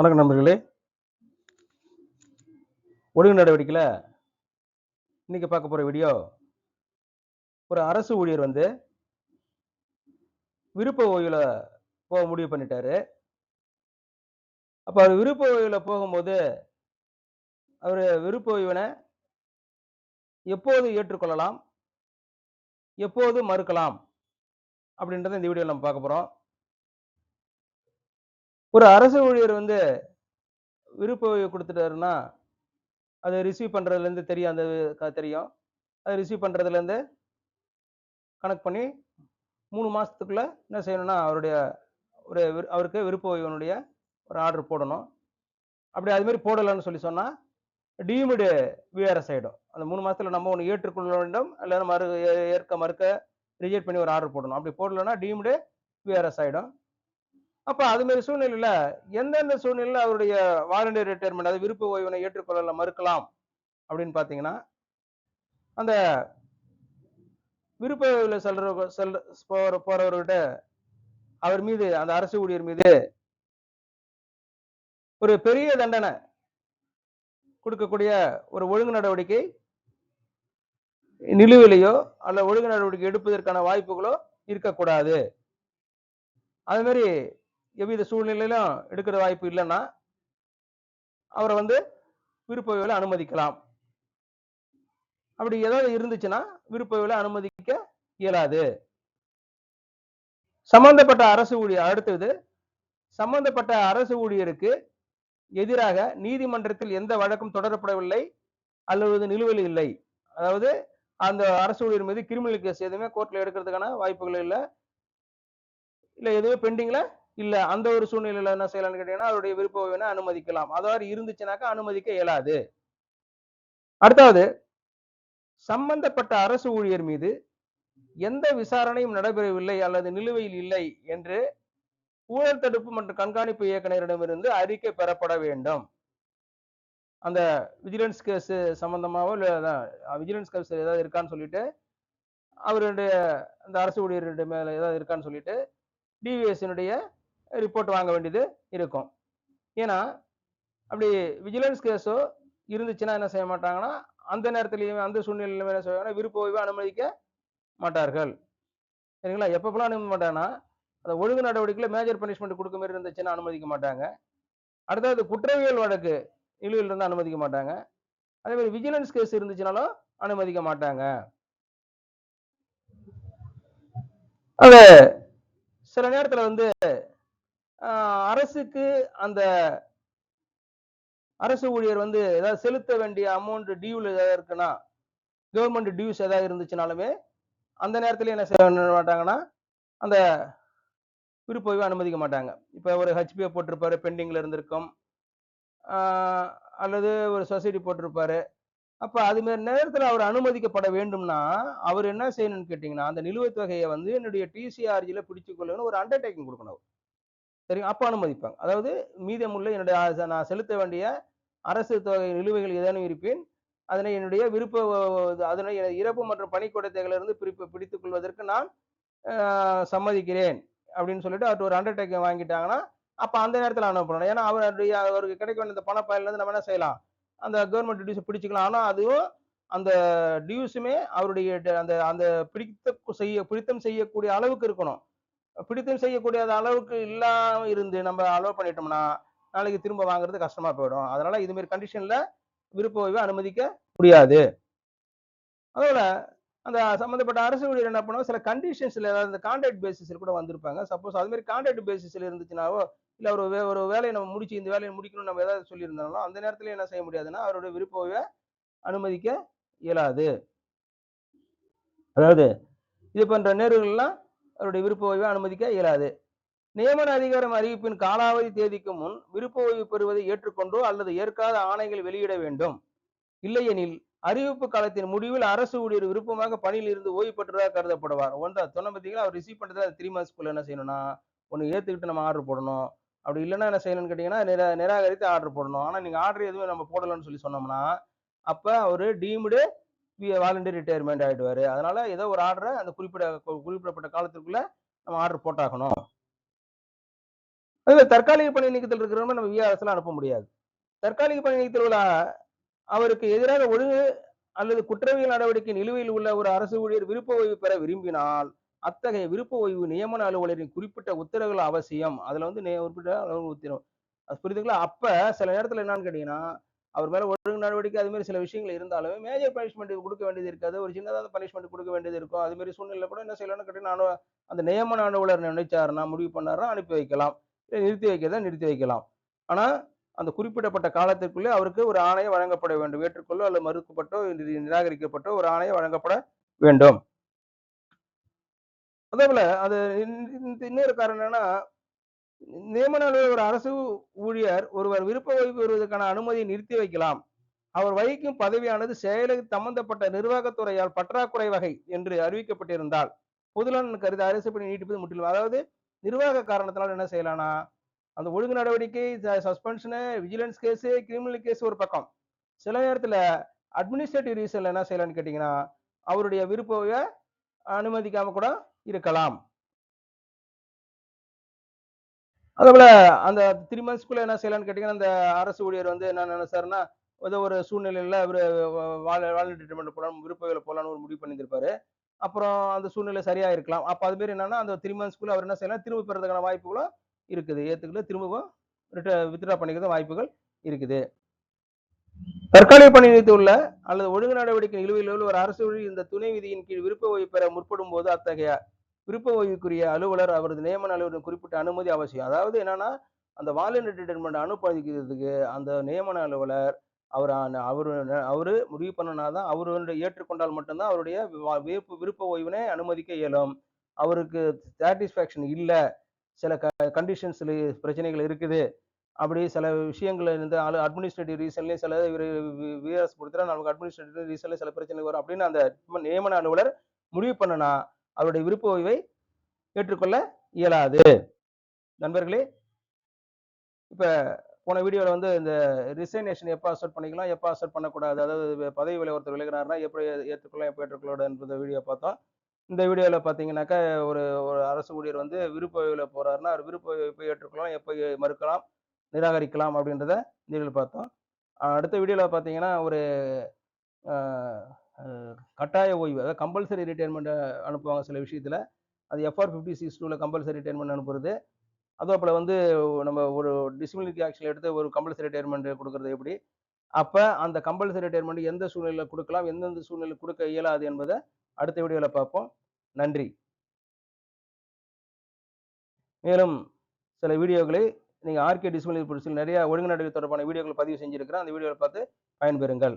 வணக்கம் நண்பர்களே. ஒழுங்கு நடவடிக்கையில் இன்னைக்கு பார்க்க போகிற வீடியோ ஒரு அரசு ஊழியர் வந்து விருப்ப ஓய்வில் போக முடிவு பண்ணிட்டாரு. அப்போ அவர் விருப்ப ஓய்வில் போகும்போது அவர் விருப்ப ஓய்வினை எப்போது ஏற்றுக்கொள்ளலாம்? எப்போது மறுக்கலாம்? அப்படின்றத இந்த வீடியோவில் நம்ம பார்க்க போகிறோம் ஒரு அரசு ஊழியர் வந்து விருப்ப ஓய்வு கொடுத்துட்டாருன்னா அதை ரிசீவ் பண்ணுறதுலேருந்து தெரியும் அந்த தெரியும். அதை ரிசீவ் பண்ணுறதுலேருந்து கணக்கு பண்ணி மூணு மாதத்துக்குள்ளே என்ன செய்யணும்னா அவருடைய ஒரு விரு- அவருக்கு விருப்ப ஓய்வனுடைய ஒரு ஆர்டர் போடணும். அப்படி அதுமாரி போடலைன்னு சொல்லி சொன்னால் டீமுடு விஆர்எஸ் ஆகிடும் அந்த மூணு மாதத்தில் நம்ம ஒன்று ஏற்றுக்கொள்ள வேண்டும் இல்லைன்னா மறு ஏற்க மறுக்க ரிஜெக்ட் பண்ணி ஒரு ஆர்டர் போடணும். அப்படி போடலைன்னா டீமுடு விஆர்எஸ் ஆகிடும் அப்போ மாதிரி சூழ்நிலையில் எந்தெந்த சூழ்நிலையில் அவருடைய வாலண்டியர் ரிட்டையர்மெண்ட் அதாவது விருப்ப ஓய்வினை ஏற்றுக்கொள்ள மறுக்கலாம் அப்படின்னு பார்த்தீங்கன்னா அந்த விருப்ப ஓய்வில் செல்ற செல் போற போறவர்கிட்ட அவர் மீது அந்த அரசு ஊழியர் மீது ஒரு பெரிய தண்டனை கொடுக்கக்கூடிய ஒரு ஒழுங்கு நடவடிக்கை நிலுவிலையோ அல்ல ஒழுங்கு நடவடிக்கை எடுப்பதற்கான வாய்ப்புகளோ இருக்கக்கூடாது. அதே மாதிரி எவ்வித சூழ்நிலையிலும் எடுக்கிற வாய்ப்பு இல்லைன்னா அவரை வந்து விருப்ப வேலை அனுமதிக்கலாம். அப்படி ஏதாவது இருந்துச்சுன்னா விருப்ப வேலை அனுமதிக்க இயலாது. சம்பந்தப்பட்ட அரசு ஊழியர் அடுத்தது சம்பந்தப்பட்ட அரசு ஊழியருக்கு எதிராக நீதிமன்றத்தில் எந்த வழக்கும் தொடரப்படவில்லை அல்லது நிலுவையில் இல்லை. அதாவது அந்த அரசு ஊழியர் மீது கிரிமினல் கேஸ் எதுவுமே கோர்ட்ல எடுக்கிறதுக்கான வாய்ப்புகள் இல்லை. இல்ல எதுவுமே பெண்டிங்ல இல்ல அந்த ஒரு சூழ்நிலையில என்ன செய்யலாம்னு கேட்டீங்கன்னா அவருடைய விருப்பம் ஓய்வினை அனுமதிக்கலாம். அதாவது இருந்துச்சுனாக்கா அனுமதிக்க இயலாது. அடுத்தாவது சம்பந்தப்பட்ட அரசு ஊழியர் மீது எந்த விசாரணையும் நடைபெறவில்லை அல்லது நிலுவையில் இல்லை என்று ஊழல் தடுப்பு மற்றும் கண்காணிப்பு இயக்குநரிடமிருந்து அறிக்கை பெறப்பட வேண்டும். அந்த விஜிலன்ஸ் கேஸ் சம்பந்தமாவோ இல்லை விஜிலன்ஸ் கேஸ் ஏதாவது இருக்கான்னு சொல்லிட்டு அவருடைய அந்த அரசு ஊழியருடைய மேல ஏதாவது இருக்கான்னு சொல்லிட்டு டிவிஎஸ்னுடைய ரிப்போர்ட் வாங்க வேண்டியது இருக்கும். ஏன்னா அப்படி விஜிலன்ஸ் கேஸோ இருந்துச்சுன்னா என்ன செய்ய மாட்டாங்கன்னா அந்த நேரத்திலையுமே அந்த சூழ்நிலையிலுமே என்ன செய்வாங்கன்னா விருப்ப ஓய்வை அனுமதிக்க மாட்டார்கள். சரிங்களா? எப்பப்பெல்லாம் அனுமதிக்க மாட்டாங்கன்னா அந்த ஒழுங்கு நடவடிக்கையில் மேஜர் பனிஷ்மெண்ட் கொடுக்க மாதிரி இருந்துச்சுன்னா அனுமதிக்க மாட்டாங்க. அடுத்தது குற்றவியல் வழக்கு நிலுவையில் இருந்து அனுமதிக்க மாட்டாங்க. அதே மாதிரி விஜிலன்ஸ் கேஸ் இருந்துச்சுனாலும் அனுமதிக்க மாட்டாங்க. அது சில நேரத்துல வந்து அரசுக்கு அந்த அரசு ஊழியர் வந்து ஏதாவது செலுத்த வேண்டிய அமௌண்ட் டியூல ஏதாவது இருக்குன்னா கவர்மெண்ட் டியூஸ் ஏதாவது இருந்துச்சுனாலுமே அந்த நேரத்தில் என்ன செய்ய மாட்டாங்கன்னா அந்த விருப்ப அனுமதிக்க மாட்டாங்க. இப்போ ஒரு ஹெச்பிஐ போட்டிருப்பாரு பெண்டிங்ல இருந்திருக்கும். அல்லது ஒரு சொசைட்டி போட்டிருப்பாரு. அப்ப அது மாதிரி நேரத்துல அவர் அனுமதிக்கப்பட வேண்டும்னா அவர் என்ன செய்யணும்னு கேட்டீங்கன்னா அந்த நிலுவைத் தொகையை வந்து என்னுடைய டிசிஆர்ஜில பிடிச்சிக்கொள்ளணும்னு ஒரு அண்டர்டேக்கிங் கொடுக்கணும் அவர். சரிங்க அனுமதிப்பாங்க. அதாவது மீதமுள்ள என்னுடைய நான் செலுத்த வேண்டிய அரசு தொகை நிலுவைகள் ஏதேனும் இருப்பேன் அதனை என்னுடைய விருப்ப அதனை எனது இறப்பு மற்றும் பணிக்கூடத்தைகளிலிருந்து பிரிப்பு பிடித்துக் கொள்வதற்கு நான் சம்மதிக்கிறேன் அப்படின்னு சொல்லிட்டு அவர் ஒரு அண்டர்டேக்கிங் வாங்கிட்டாங்கன்னா அப்போ அந்த நேரத்தில் அனுப்பணும் ஏன்னா அவருடைய அவருக்கு கிடைக்க வேண்டிய இந்த பணப்பாயில இருந்து நம்ம என்ன செய்யலாம்? அந்த கவர்மெண்ட் டியூஸ் பிடிச்சிக்கலாம். ஆனால் அதுவும் அந்த டியூஸுமே அவருடைய ட- அந்த அந்த பிடித்த செய்ய பிடித்தம் செய்யக்கூடிய அளவுக்கு இருக்கணும். பிடித்தம் செய்யக்கூடிய அளவுக்கு இல்லாம இருந்து நம்ம அலோவ் பண்ணிட்டோம்னா நாளைக்கு திரும்ப வாங்குறது கஷ்டமா போயிடும். அதனால இது மாதிரி கண்டிஷன்ல விருப்ப ஓய்வை அனுமதிக்க முடியாது. அதோட அந்த சம்பந்தப்பட்ட அரசு ஊழியர் என்ன பண்ணுவோம் சில கண்டிஷன்ஸ்ல ஏதாவது இந்த கான்ட்ராக்ட் பேசிஸ்ல கூட வந்திருப்பாங்க. சப்போஸ் அது மாதிரி கான்ட்ராக்ட் பேசிஸ்ல இருந்துச்சுனாவோ இல்ல ஒரு வே- ஒரு வேலையை நம்ம முடிச்சு இந்த வேலையை முடிக்கணும்னு நம்ம ஏதாவது சொல்லியிருந்தாலும் அந்த நேரத்துல என்ன செய்ய முடியாதுன்னா அவருடைய விருப்ப ஓய்வை அனுமதிக்க இயலாது. அதாவது இது போன்ற நேர்கள்லாம் அவருடைய விருப்ப ஓய்வை அனுமதிக்க இயலாது. நியமன அதிகாரம் அறிவிப்பின் காலாவதி தேதிக்கு முன் விருப்ப ஓய்வு பெறுவதை ஏற்றுக்கொண்டோ அல்லது ஏற்காத ஆணைகள் வெளியிட வேண்டும். இல்லையெனில் அறிவிப்பு காலத்தின் முடிவில் அரசு ஊழியர் விருப்பமாக பணியில் இருந்து ஓய்வு பெற்றதாக கருதப்படுவார். ஒன்றா சொன்ன பார்த்தீங்களா அவர் ரிசீவ் பண்ணுறது அது த்ரீ மந்த்ஸ்க்குள்ள என்ன செய்யணும்னா ஒன்று ஏற்றுக்கிட்டு நம்ம ஆர்டர் போடணும். அப்படி இல்லைன்னா என்ன செய்யணும்னு கேட்டிங்கன்னா நிரா நிராகரித்து ஆர்டர் போடணும். ஆனால் நீங்கள் ஆர்டர் எதுவும் நம்ம போடலன்னு சொல்லி சொன்னோம்னா அப்போ அவர் டீம்டு வாலண்டியர் ரிட்டையர்மெண்ட் ஆகிடுவார் அதனால ஏதோ ஒரு ஆர்டரை அந்த குறிப்பிட குறிப்பிடப்பட்ட காலத்திற்குள்ளே நம்ம ஆர்டர் போட்டாகணும். அதில் தற்காலிக பணி நீக்கத்தில் இருக்கிறவங்க நம்ம விஆர்எஸ்லாம் அனுப்ப முடியாது. தற்காலிக பணி நீக்கத்தில் உள்ள அவருக்கு எதிராக ஒழுங்கு அல்லது குற்றவியல் நடவடிக்கை நிலுவையில் உள்ள ஒரு அரசு ஊழியர் விருப்ப ஓய்வு பெற விரும்பினால் அத்தகைய விருப்ப ஓய்வு நியமன அலுவலரின் குறிப்பிட்ட உத்தரவுகள் அவசியம். அதுல வந்து குறிப்பிட்ட உத்தரவு. புரியுதுங்களா? அப்ப சில நேரத்தில் என்னன்னு கேட்டீங்கன்னா அவர் மேல ஒழுங்கு நடவடிக்கை அது மாதிரி சில விஷயங்கள் இருந்தாலுமே மேஜர் பனிஷ்மெண்ட் கொடுக்க வேண்டியது இருக்காது. ஒரு சின்னதாக பனிஷ்மெண்ட் கொடுக்க வேண்டியது இருக்கும். அது மாதிரி சூழ்நிலை கூட என்ன செய்யலாம்னு கேட்டீங்கன்னா அந்த நியமன அலுவலர் நினைச்சாருன்னா முடிவு பண்ணாருன்னா அனுப்பி வைக்கலாம். இல்லை நிறுத்தி வைக்கிறதா நிறுத்தி வைக்கலாம். ஆனா அந்த குறிப்பிடப்பட்ட காலத்திற்குள்ளே அவருக்கு ஒரு ஆணையம் வழங்கப்பட வேண்டும். ஏற்றுக்கொள்ளோ அல்லது மறுக்கப்பட்டோ நி- நிராகரிக்கப்பட்டோ ஒரு ஆணையம் வழங்கப்பட வேண்டும். அதே போல அது இன்னொரு காரணம் என்னன்னா நியமன ஒரு அரசு ஊழியர் ஒருவர் விருப்ப ஓய்வு பெறுவதற்கான அனுமதியை நிறுத்தி வைக்கலாம். அவர் வகிக்கும் பதவியானது செயலுக்கு சம்பந்தப்பட்ட நிர்வாகத்துறையால் பற்றாக்குறை வகை என்று அறிவிக்கப்பட்டிருந்தால் பொதுநலன் கருதி அரசு பணி நீட்டிப்பது முற்றிலும் அதாவது நிர்வாக காரணத்தினால் என்ன செய்யலாம்னா அந்த ஒழுங்கு நடவடிக்கை suspension vigilance case criminal case ஒரு பக்கம். சில நேரத்துல அட்மினிஸ்ட்ரேட்டிவ் ரீசனில் என்ன செய்யலாம்னு கேட்டீங்கன்னா அவருடைய விருப்ப அனுமதிக்காம கூட இருக்கலாம். அதேபோல் அந்த த்ரீ மந்த்ஸ்க்குள்ளே என்ன செய்யலாம்னு கேட்டிங்கன்னா அந்த அரசு ஊழியர் வந்து என்ன நினைச்சாருன்னா ஏதோ ஒரு சூழ்நிலையில் அவர் வாழ் வாழ்நிலை ட்ரீட்மெண்ட் போலாம் விருப்பங்களை போகலான்னு ஒரு முடிவு பண்ணியிருப்பாரு அப்புறம் அந்த சூழ்நிலை சரியா இருக்கலாம் அப்ப அது மாரி என்னன்னா அந்த த்ரீ மந்த்ஸ்க்குள்ள அவர் என்ன செய்யலாம் திரும்ப பெறதுக்கான வாய்ப்புகளும் இருக்குது. ஏற்றுக்கல திரும்பவும் வித்ட்ரா பண்ணிக்கிறது வாய்ப்புகள் இருக்குது. தற்காலிக பணி நிறுத்தி உள்ள அல்லது ஒழுங்கு நடவடிக்கை நிலுவையில் உள்ள ஒரு அரசு ஊழியர் இந்த துணை விதியின் கீழ் விருப்ப ஓய்வு பெற முற்படும் போது அத்தகைய விருப்ப ஓய்வுக்குரிய அலுவலர் அவரது நியமன அலுவலர் குறிப்பிட்ட அனுமதி அவசியம். அதாவது என்னன்னா அந்த வாலண்டரி ரிட்டைர்மெண்ட் அனுமதிக்கிறதுக்கு அந்த நியமன அலுவலர் அவர் அவர் அவர் முடிவு பண்ணனாதான் அவர் ஏற்றுக்கொண்டால் மட்டும்தான் அவருடைய விருப்ப விருப்ப ஓய்வினை அனுமதிக்க இயலும். அவருக்கு சாட்டிஸ்ஃபேக்ஷன் இல்லை. சில க கண்டிஷன்ஸில் பிரச்சனைகள் இருக்குது. அப்படி சில விஷயங்கள் இருந்து அட்மினிஸ்ட்ரேட்டிவ் ரீசன்லேயும் சில விஎஸ் கொடுத்துட்டா நமக்கு அட்மினிஸ்ட்ரேட்டிவ் ரீசன்ல சில பிரச்சனை வரும். அப்படின்னு அந்த நியமன அலுவலர் முடிவு பண்ணனா அவருடைய விருப்ப ஓய்வை ஏற்றுக்கொள்ள இயலாது. நண்பர்களே இப்போ போன வீடியோவில் வந்து இந்த ரிசைனேஷன் எப்போ அசர்ட் பண்ணிக்கலாம் எப்போ அசர்ட் பண்ணக்கூடாது அதாவது பதவி விலை ஒருத்தர் விலகிறாருன்னா எப்படி ஏற்றுக்கொள்ளலாம் எப்போ ஏற்றுக்கொள்ளக்கூடாது என்பத வீடியோ பார்த்தோம். இந்த வீடியோவில் பார்த்தீங்கன்னாக்கா ஒரு ஒரு அரசு ஊழியர் வந்து விருப்ப ஓய்வில் போகிறாருன்னா அவர் விருப்ப எப்போ ஏற்றுக்கொள்ளலாம் எப்போ மறுக்கலாம் நிராகரிக்கலாம் அப்படின்றத இந்த வீடியோவில் பார்த்தோம். அடுத்த வீடியோவில் பார்த்தீங்கன்னா ஒரு கட்டாய ஓய்வு அதாவது கம்பல்சரி ரிட்டைர்மெண்ட் அனுப்புவாங்க சில விஷயத்தில். அது எஃப்ஆர் ஃபிஃப்டி சிக்ஸ் டூவில் கம்பல்சரி ரிட்டைர்மெண்ட் அனுப்புறது. அதே போல் வந்து நம்ம ஒரு டிசிப்ளினரி ஆக்ஷன் எடுத்து ஒரு கம்பல்சரி ரிட்டைர்மெண்ட் கொடுக்குறது எப்படி? அப்போ அந்த கம்பல்சரி ரிட்டைர்மெண்ட் எந்த சூழ்நிலையில் கொடுக்கலாம் எந்தெந்த சூழ்நிலையில் கொடுக்க இயலாது என்பதை அடுத்த வீடியோவில் பார்ப்போம். நன்றி. மேலும் சில வீடியோக்களை நீங்கள் ஆர்கே டிஸ்பிளினரி பொலிசில் நிறைய ஒழுங்கு நடவடிக்கை தொடர்பான வீடியோக்கள் பதிவு செஞ்சுருக்கிறேன். அந்த வீடியோவை பார்த்து பயன்பெறுங்கள்.